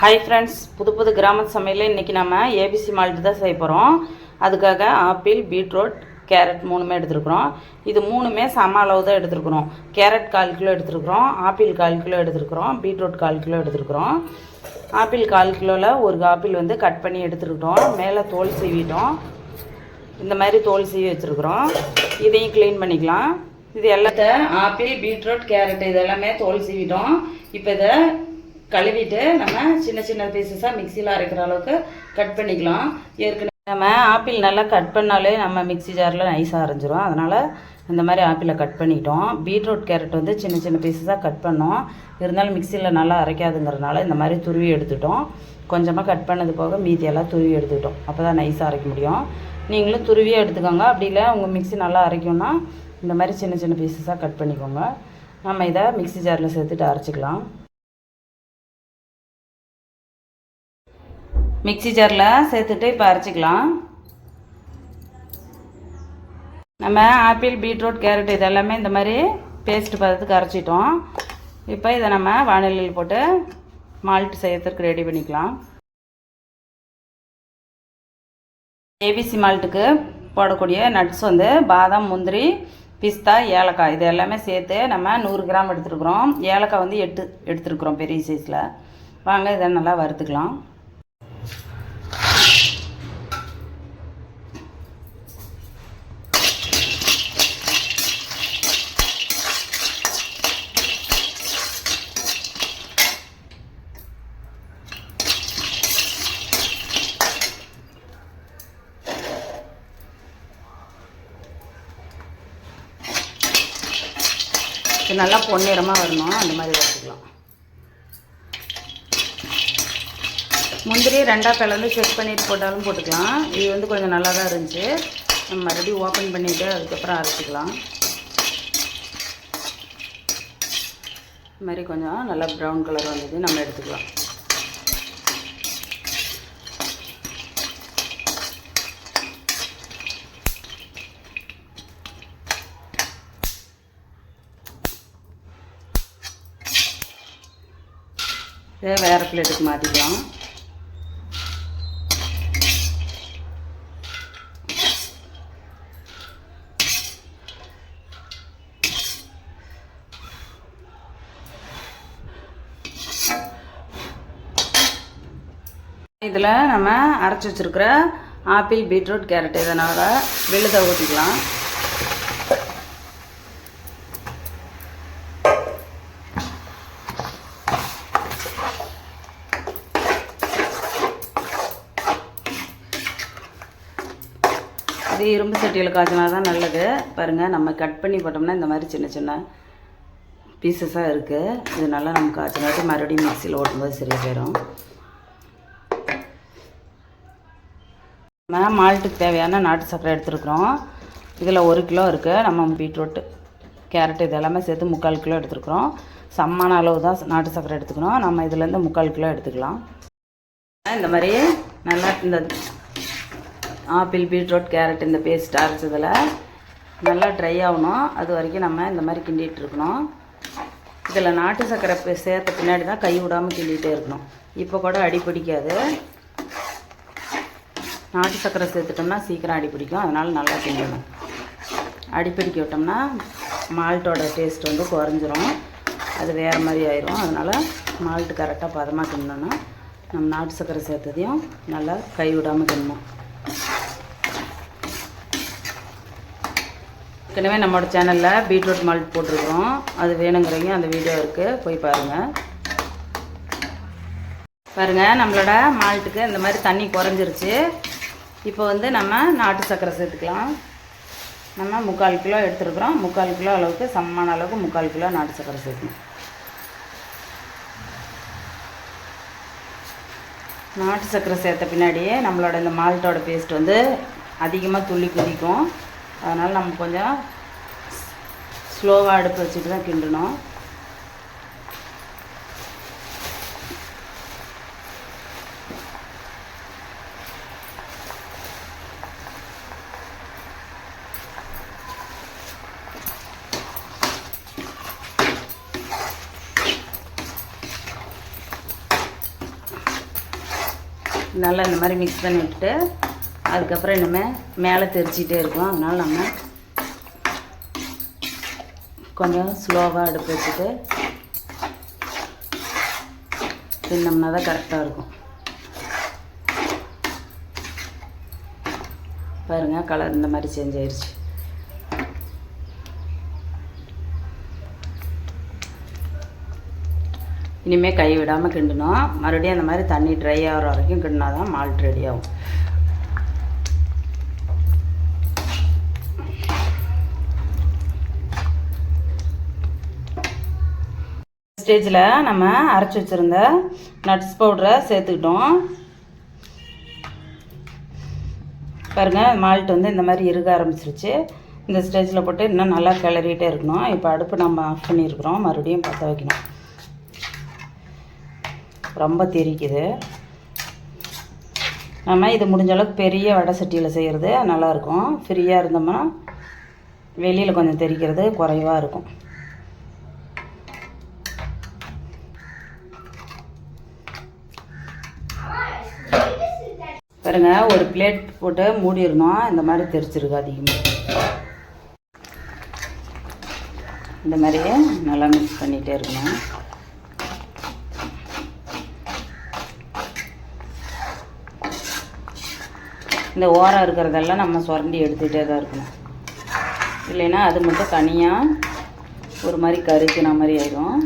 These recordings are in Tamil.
ஹாய் ஃப்ரெண்ட்ஸ் புது புது கிராம சமையலில் இன்றைக்கி நம்ம ஏபிசி மால்ட்டு தான் செய்ய போகிறோம் அதுக்காக ஆப்பிள் பீட்ரூட் கேரட் மூணுமே எடுத்துருக்குறோம். இது மூணுமே சம அளவு தான் எடுத்துருக்குறோம். கேரட் கால் கிலோ எடுத்துருக்குறோம். ஆப்பிள் கால் கிலோ எடுத்துருக்குறோம். பீட்ரூட் கால் கிலோ எடுத்துருக்குறோம். ஆப்பிள் கால் கிலோவில் ஒரு ஆப்பிள் வந்து கட் பண்ணி எடுத்துருக்கிட்டோம் மேலே தோல் சீவிட்டோம். இந்த மாதிரி தோல் சீவி வச்சுருக்குறோம். இதையும் க்ளீன் பண்ணிக்கலாம். இது எல்லாத்த ஆப்பிள் பீட்ரூட் கேரட் இது எல்லாமே தோல் சீவிட்டோம். இப்போ இதை கழுவிட்டு நம்ம சின்ன சின்ன பீசஸாக மிக்சியில் அரைக்கிற அளவுக்கு கட் பண்ணிக்கலாம். ஏற்கனவே நம்ம ஆப்பிள் நல்லா கட் பண்ணாலே நம்ம மிக்ஸி ஜாரில் நைஸாக அரைஞ்சிரும். அதனால் இந்த மாதிரி ஆப்பிளை கட் பண்ணிட்டோம். பீட்ரூட் கேரட் வந்து சின்ன சின்ன பீசஸாக கட் பண்ணோம். இருந்தாலும் மிக்சியில் நல்லா அரைக்காதுங்கிறதுனால இந்த மாதிரி துருவி எடுத்துட்டோம். கொஞ்சமாக கட் பண்ணது போக மீதியெல்லாம் துருவி எடுத்துக்கிட்டோம் அப்போ தான் நைஸாக அரைக்க முடியும். நீங்களும் துருவியாக எடுத்துக்கோங்க. அப்படி இல்லை உங்கள் மிக்ஸி நல்லா அரைக்கும்னா இந்த மாதிரி சின்ன சின்ன பீசஸாக கட் பண்ணிக்கோங்க. நம்ம இதை மிக்ஸி ஜாரில் சேர்த்துட்டு அரைச்சிக்கலாம். மிக்ஸி ஜாரில் சேர்த்துட்டு இப்போ அரைச்சிக்கலாம். நம்ம ஆப்பிள் பீட்ரூட் கேரட் இது எல்லாமே இந்த மாதிரி பேஸ்ட் பதத்துக்கு அரைச்சிட்டோம். இப்போ இதை நம்ம வானிலையில் போட்டு மால்ட் செய்யறதுக்கு ரெடி பண்ணிக்கலாம். ஏபிசி மால்ட்டுக்கு போடக்கூடிய நட்ஸ் வந்து பாதாம் முந்திரி பிஸ்தா ஏலக்காய் இது எல்லாமே சேர்த்து நம்ம நூறு கிராம் எடுத்துருக்குறோம். ஏலக்காய் வந்து எட்டு எடுத்துருக்குறோம் பெரிய சைஸில் வாங்க இதை நல்லா வறுத்துக்கலாம். நல்லா பொன்னிறமாக வரணும். அந்த மாதிரி வச்சுக்கலாம். முந்திரி ரெண்டாக கலந்து செக் பண்ணிட்டு போட்டாலும் போட்டுக்கலாம். இது வந்து கொஞ்சம் நல்லா தான் இருந்துச்சு. நம்ம மறுபடியும் ஓப்பன் பண்ணிவிட்டு அதுக்கப்புறம் அரைச்சிக்கலாம். இது மாதிரி கொஞ்சம் நல்லா ப்ரௌன் கலர் வந்தது நம்ம எடுத்துக்கலாம். இதை வேறு பிளேட்டுக்கு மாற்றிக்கலாம் இதில் நம்ம அரைச்சி வச்சுருக்கிற ஆப்பிள் பீட்ரூட் கேரட் இதனால் விழுத ஊற்றிக்கலாம் இது இரும்பு சட்டியில் காய்ச்சினா தான் நல்லது. பாருங்கள் நம்ம கட் பண்ணி போட்டோம்னா இந்த மாதிரி சின்ன சின்ன பீசஸாக இருக்குது இது நல்லா நம்ம காய்ச்சினாட்டு மறுபடியும் மிக்சியில் ஓட்டும்போது சரியாக போயிடும் நம்ம மால்ட்டுக்கு தேவையான நாட்டு சக்கரை எடுத்துருக்குறோம். இதில் ஒரு கிலோ இருக்குது நம்ம பீட்ரூட்டு கேரட் இது எல்லாமே சேர்த்து முக்கால் கிலோ எடுத்துருக்குறோம். சம்மான அளவு தான் நாட்டு சக்கரை எடுத்துக்கணும். நம்ம இதுலேருந்து முக்கால் கிலோ எடுத்துக்கலாம். இந்த மாதிரி நல்லா இந்த ஆப்பிள் பீட்ரூட் கேரட் இந்த பேஸ்ட் அரைச்சதில் நல்லா ட்ரை ஆகணும். அது வரைக்கும் நம்ம இந்த மாதிரி கிண்டிகிட்டு இருக்கணும். இதில் நாட்டு சர்க்கரை சேர்த்த பின்னாடி தான் கை விடாமல் கிண்டிகிட்டே இருக்கணும். இப்போ கூட அடி பிடிக்காது. நாட்டு சர்க்கரை சேர்த்துட்டோம்னா சீக்கிரம் அடி பிடிக்கும். அதனால் நல்லா கிண்டணும். அடி பிடிக்க விட்டோம்னா மால்ட்டோட டேஸ்ட் வந்து குறைஞ்சிரும். அது வேறு மாதிரி ஆயிரும். அதனால் மால்ட்டு கரெக்டாக பதமாக கிண்டணும். நம்ம நாட்டு சர்க்கரை சேர்த்ததையும் நல்லா கை விடாமல் கிண்டணும். ஏற்கனவே நம்மளோட சேனலில் பீட்ரூட் மால்ட் போட்டிருக்கிறோம். அது வேணுங்கிறவங்க அந்த வீடியோ இருக்குது போய் பாருங்கள் பாருங்கள் நம்மளோட மால்ட்டுக்கு இந்த மாதிரி தண்ணி குறைஞ்சிருச்சு. இப்போ வந்து நம்ம நாட்டு சர்க்கரை சேர்த்துக்கலாம். நம்ம முக்கால் கிலோ எடுத்துருக்குறோம். முக்கால் கிலோ அளவுக்கு சமமான அளவுக்கு முக்கால் கிலோ நாட்டு சர்க்கரை சேர்க்கணும். நாட்டு சர்க்கரை சேர்த்த பின்னாடியே நம்மளோட இந்த மால்ட்டோட பேஸ்ட் வந்து அதிகமாக துள்ளி குதிக்கும். அதனால் நம்ம கொஞ்சம் ஸ்லோவாக அடுப்பு வச்சுட்டு தான் கிண்டணும். நல்லா இந்த மாதிரி மிக்ஸ் பண்ணிவிட்டு அதுக்கப்புறம் இனிமேல் மேலே தெரிச்சிக்கிட்டே இருக்கும். அதனால் நம்ம கொஞ்சம் ஸ்லோவாக அடுப்பு வச்சுட்டு தின்னோம்னா தான் கரெக்டாக இருக்கும். பாருங்கள் கலர் இந்த மாதிரி சேஞ்ச் இனிமேல் கை விடாமல் கிண்டணும். மறுபடியும் அந்த மாதிரி தண்ணி ட்ரை ஆகிற வரைக்கும் கிண்டினா தான் மால்ட் ரெடி ஆகும். ஸ்டேஜில் நம்ம அரைச்சி வச்சுருந்த நட்ஸ் பவுடரை சேர்த்துக்கிட்டோம். பாருங்கள் மால்ட் வந்து இந்த மாதிரி இறுக ஆரம்பிச்சிருச்சு. இந்த ஸ்டேஜில் போட்டு இன்னும் நல்லா கிளறிட்டே இருக்கணும். இப்போ அடுப்பு நம்ம ஆஃப் பண்ணியிருக்கிறோம். மறுபடியும் பற்ற வைக்கணும். ரொம்ப தெரிக்குது. நம்ம இது முடிஞ்ச அளவுக்கு பெரிய வடை சட்டியில் செய்கிறது நல்லாயிருக்கும் ஃப்ரீயாக இருந்தோம்னா வெளியில் கொஞ்சம் தெரிக்கிறது குறைவாக இருக்கும். பாருங்க ஒரு பிளேட் போட்டு மூடிடணும். இந்த மாதிரி தெரிச்சிருக்கு அதிகமாக இந்த மாதிரியே நல்லா மிக்ஸ் பண்ணிகிட்டே இருக்கணும். இந்த ஓரம் இருக்கிறதெல்லாம் நம்ம சுரண்டி எடுத்துகிட்டே தான் இருக்கணும். இல்லைன்னா அது மட்டும் தனியாக ஒரு மாதிரி கருக்கின மாதிரி ஆயிடும்.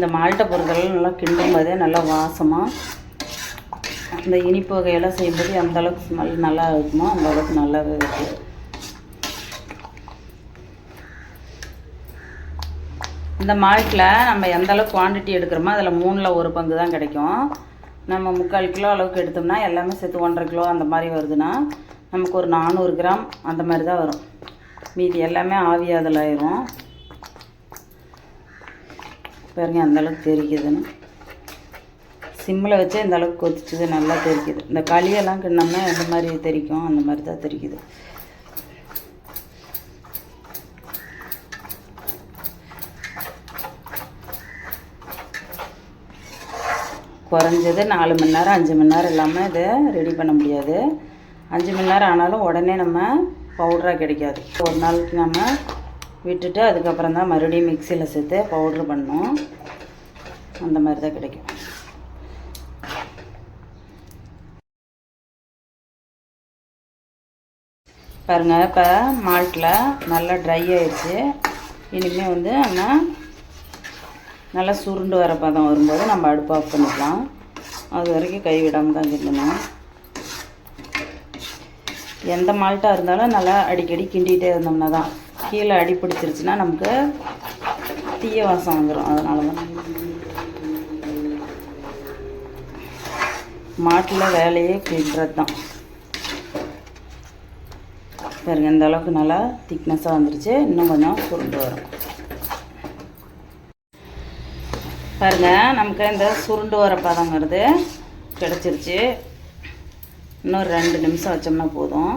இந்த மால்ட்டை பொருட்கள் நல்லா கிண்டும் போதே நல்லா வாசமாக அந்த இனிப்பு வகையெல்லாம் செய்யும்போது எந்த அளவுக்கு ஸ்மெல் நல்லா இருக்குமோ அந்த அளவுக்கு நல்லாவே இருக்குது இந்த மால்ட்டில் நம்ம எந்த அளவுக்கு குவான்டிட்டி எடுக்கிறோமோ அதில் மூணில் ஒரு பங்கு தான் கிடைக்கும். நம்ம முக்கால் கிலோ அளவுக்கு எடுத்தோம்னா எல்லாமே சேர்த்து ஒன்றரை கிலோ அந்த மாதிரி வருதுன்னா நமக்கு ஒரு நானூறு கிராம் அந்த மாதிரி தான் வரும். மீதி எல்லாமே ஆவியாதல் பாருங்க அந்த அளவுக்கு தெரிக்குதுன்னு சிம்மில் வச்சு இந்த அளவுக்கு கொதிச்சது நல்லா தெரிக்குது இந்த களியெல்லாம் கிண்ணம்னா எந்த மாதிரி தெரிக்கும்? அந்த மாதிரி தான் தெரிக்குது குறைஞ்சது நாலு மணி நேரம் அஞ்சு மணி நேரம் இல்லாமல் இதை ரெடி பண்ண முடியாது. அஞ்சு மணி நேரம் ஆனாலும் உடனே நம்ம பவுடராக கிடைக்காது. ஒரு நாளைக்கு நம்ம விட்டுட்டு அதுக்கப்புறம் தான் மறுபடியும் மிக்சியில் சேர்த்து பவுட்ரு பண்ணோம். அந்த மாதிரி தான் கிடைக்கும். பாருங்கள் இப்போ மால்ட்டில் நல்லா ட்ரை ஆயிடுச்சு. இனிமேல் வந்து நம்ம நல்லா சுருண்டு வர பதம் வரும்போது நம்ம அடுப்பு ஆஃப் பண்ணிக்கலாம். அது வரைக்கும் கை விடாமல் தான் கிண்டணும். எந்த மால்ட்டாக இருந்தாலும் நல்லா அடிக்கடி கிண்டிகிட்டே இருந்தோம்னா தான் கீழே அடி பிடிச்சிருச்சுன்னா நமக்கு தீய வாசம் வந்துடும் அதனால தான். மாட்டில் வேலையே கிண்டுறது தான். பாருங்க இந்த அளவுக்கு நல்லா திக்னஸாக வந்துருச்சு. இன்னும் கொஞ்சம் சுருண்டு வரும். பாருங்க நமக்கு இந்த சுருண்டு வர பதங்கிறது கிடச்சிருச்சு. இன்னும் ரெண்டு நிமிஷம் வச்சோம்னா போதும்.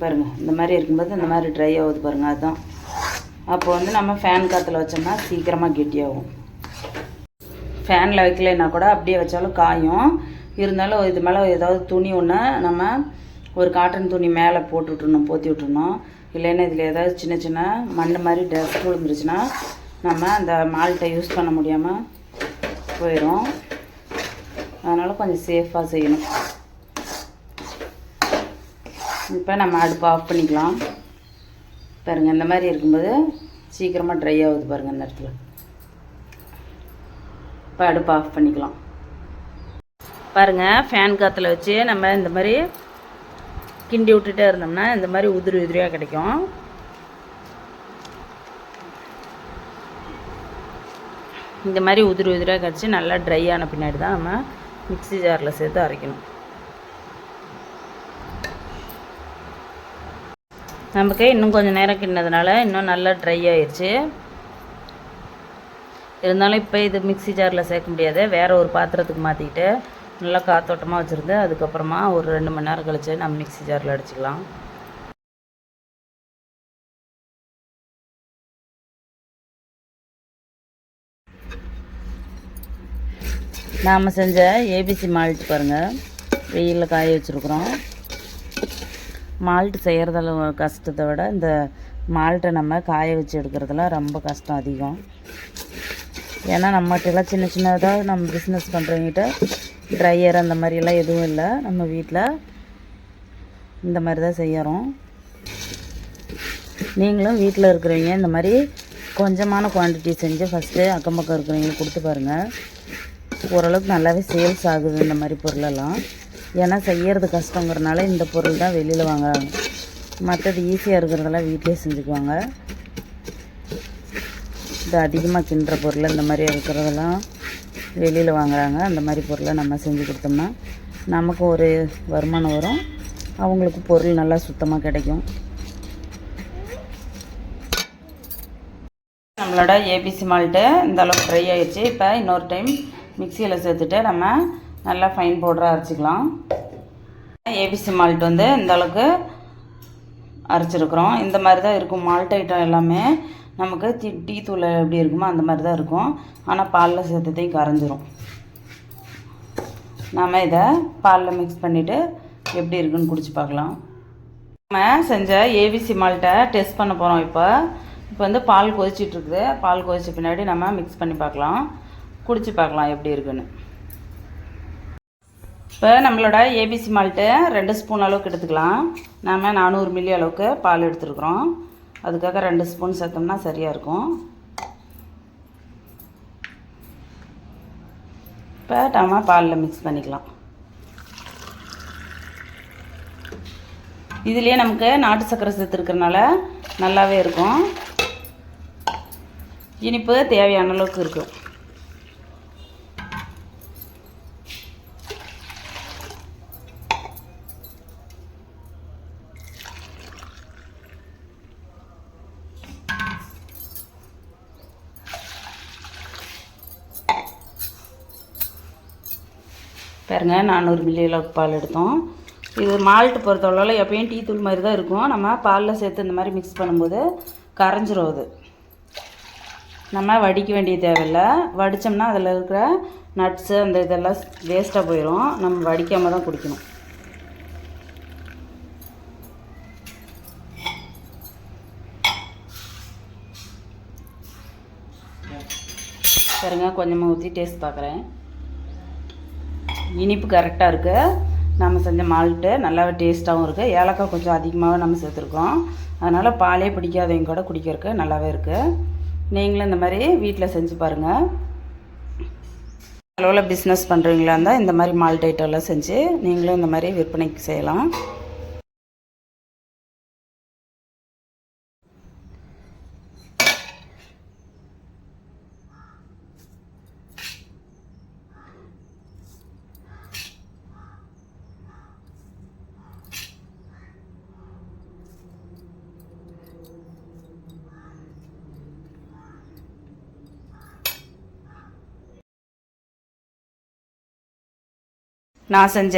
பாருங்கள் இந்த மாதிரி இருக்கும்போது இந்த மாதிரி ட்ரை ஆகுது பாருங்கள் அதுதான் அப்போ வந்து நம்ம ஃபேன் காற்றுல வச்சோம்னா சீக்கிரமாக கெட்டியாகும் ஃபேனில் வைக்கலைன்னா கூட அப்படியே வச்சாலும் காயும். இருந்தாலும் இது மேலே ஏதாவது துணி ஒன்று நம்ம ஒரு காட்டன் துணி மேலே போட்டு விட்றணும் போத்தி விட்றணும் இல்லைன்னா இதில் ஏதாவது சின்ன சின்ன மண் மாதிரி டஸ்ட் விழுந்துருச்சுன்னா நம்ம அந்த மால்ட்டை யூஸ் பண்ண முடியாமல் போயிடும் அதனால் கொஞ்சம் சேஃபாக செய்யணும். இப்போ நம்ம அடுப்பு ஆஃப் பண்ணிக்கலாம். பாருங்கள் இந்த மாதிரி இருக்கும்போது சீக்கிரமாக ட்ரை ஆகுது பாருங்கள் இந்த இடத்துல. இப்போ அடுப்பு ஆஃப் பண்ணிக்கலாம். பாருங்கள் ஃபேன் காற்றுல வச்சு நம்ம இந்த மாதிரி கிண்டி விட்டுட்டே இருந்தோம்னா இந்த மாதிரி உதிரி உதிரியாக கிடைக்கும். இந்த மாதிரி உதிரி உதிரியாக கிடச்சி நல்லா ட்ரை ஆன பின்னாடி தான் நம்ம மிக்ஸி ஜாரில் சேர்த்து அரைக்கணும். நமக்கு இன்னும் கொஞ்சம் நேரம் கிண்ணதுனால இன்னும் நல்லா ட்ரை ஆயிடுச்சு இருந்தாலும் இப்போ இது மிக்ஸி ஜாரில் சேர்க்க முடியாது. வேறு ஒரு பாத்திரத்துக்கு மாற்றிக்கிட்டு நல்லா காத்தோட்டமாக வச்சுருந்து அதுக்கப்புறமா ஒரு ரெண்டு மணி நேரம் கழிச்சு நம்ம மிக்ஸி ஜாரில் அடிச்சுக்கலாம். நாம் செஞ்ச ஏபிசி மால்ட் பாருங்கள் வெயிலில் காய வச்சுருக்குறோம். மால்ட் செய்கிறதுல கஷ்டத்தை விட இந்த மால்ட்டை நம்ம காய வச்சு எடுக்கிறதுல ரொம்ப கஷ்டம் அதிகம். ஏன்னா நம்மகிட்டலாம் சின்ன சின்னதாக நம்ம பிஸ்னஸ் பண்ணுறவங்கிட்ட ட்ரையர் அந்த மாதிரிலாம் எதுவும் இல்லை. நம்ம வீட்டில் இந்த மாதிரி தான் செய்கிறோம் நீங்களும் வீட்டில் இருக்கிறவங்க இந்த மாதிரி கொஞ்சமான குவான்டிட்டி செஞ்சு ஃபஸ்ட்டு அக்கம் பக்கம் இருக்கிறவங்களுக்கு கொடுத்து பாருங்கள் ஓரளவுக்கு நல்லாவே சேல்ஸ் ஆகுது இந்த மாதிரி பொருளெல்லாம். ஏன்னா செய்யறது கஷ்டங்கிறனால இந்த பொருள் தான் வெளியில் வாங்குறாங்க. மற்றது ஈஸியாக இருக்கிறதெல்லாம் வீட்டிலே செஞ்சுக்குவாங்க. இது அதிகமாக கிண்டுற பொருள் இந்த மாதிரி இருக்கிறதெல்லாம் வெளியில் வாங்குறாங்க. அந்த மாதிரி பொருளை நம்ம செஞ்சு கொடுத்தோம்னா நமக்கு ஒரு வருமானம் வரும். அவங்களுக்கு பொருள் நல்லா சுத்தமாக கிடைக்கும். நம்மளோட ஏபிசி மால்ட்டு இந்த அளவுக்கு ட்ரை ஆகிடுச்சு இப்போ இன்னொரு டைம் மிக்சியில் சேர்த்துட்டு நம்ம நல்லா ஃபைன் பவுடராக அரைச்சிக்கலாம். ஏபிசி மால்ட் வந்து இந்த அளவுக்கு அரைச்சிருக்கிறோம். இந்த மாதிரி தான் இருக்கும் மால்ட் ஐட்டம் எல்லாமே. நமக்கு டீ டீ தூள் எப்படி இருக்குமோ அந்த மாதிரி தான் இருக்கும். ஆனால் பாலில் சேர்த்ததையும் கரைஞ்சிரும். நாம் இதை பாலில் மிக்ஸ் பண்ணிவிட்டு எப்படி இருக்குன்னு குடிச்சு பார்க்கலாம். நம்ம செஞ்ச ஏபிசி மால்ட்டை டெஸ்ட் பண்ண போகிறோம் இப்போ. இப்போ வந்து பால் கொதிச்சிட்ருக்குது பால் கொதிச்ச பின்னாடி நம்ம மிக்ஸ் பண்ணி பார்க்கலாம். குடிச்சு பார்க்கலாம் எப்படி இருக்குன்னு. இப்போ நம்மளோட ஏபிசி மால்ட்டு ரெண்டு ஸ்பூன் அளவுக்கு எடுத்துக்கலாம். நாம் நானூறு மில்லி அளவுக்கு பால் எடுத்துருக்குறோம். அதுக்காக ரெண்டு ஸ்பூன் சேர்த்தோம்னா சரியாக இருக்கும். இப்போ நம்ம பாலில் மிக்ஸ் பண்ணிக்கலாம். இதுலேயே நமக்கு நாட்டு சர்க்கரை சேர்த்துருக்கறனால நல்லாவே இருக்கும். இனிப்பு தேவையான அளவுக்கு இருக்கும். பாருங்க நானூறு மில்லி அளவுக்கு பால் எடுத்தோம். இது மால்ட் பொறுத்தளவில் எப்பயும் டீ தூள் மாதிரி தான் இருக்கும். நம்ம பாலில் சேர்த்து இந்த மாதிரி மிக்ஸ் பண்ணும்போது கரைஞ்சிரும் அது. நம்ம வடிக்க வேண்டிய தேவையில்லை. வடித்தோம்னா அதில் இருக்கிற நட்ஸு அந்த இதெல்லாம் வேஸ்ட்டாக போயிடும் நம்ம வடிக்காமல் தான் குடிக்கணும். பாருங்க கொஞ்சமாக ஊற்றி டேஸ்ட் பார்க்குறேன் இனிப்பு கரெக்டாக இருக்குது நம்ம செஞ்ச மால்ட்டு நல்லாவே டேஸ்ட்டாகவும் இருக்குது ஏலக்காய் கொஞ்சம் அதிகமாகவே நம்ம சேர்த்துருக்கோம். அதனால் பாலே பிடிக்காதவங்க கூட குடிக்கிறதுக்கு நல்லாவே இருக்குது நீங்களும் இந்த மாதிரி வீட்டில் செஞ்சு பாருங்கள் அளவில் பிஸ்னஸ் பண்ணுறீங்களா இருந்தால் இந்த மாதிரி மால்ட் ஐட்டம்லாம் செஞ்சு நீங்களும் இந்த மாதிரி விற்பனைக்கு செய்யலாம். நான் செஞ்ச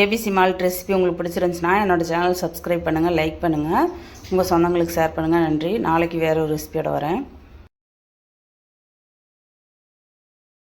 ஏபிசி மால்ட் ரெசிபி உங்களுக்கு பிடிச்சிருந்துச்சுன்னா என்னோடய சேனல் சப்ஸ்கிரைப் பண்ணுங்கள் லைக் பண்ணுங்கள் உங்கள் சொந்தங்களுக்கு ஷேர் பண்ணுங்கள் நன்றி. நாளைக்கு வேறு ஒரு ரெசிபியோட வரேன்.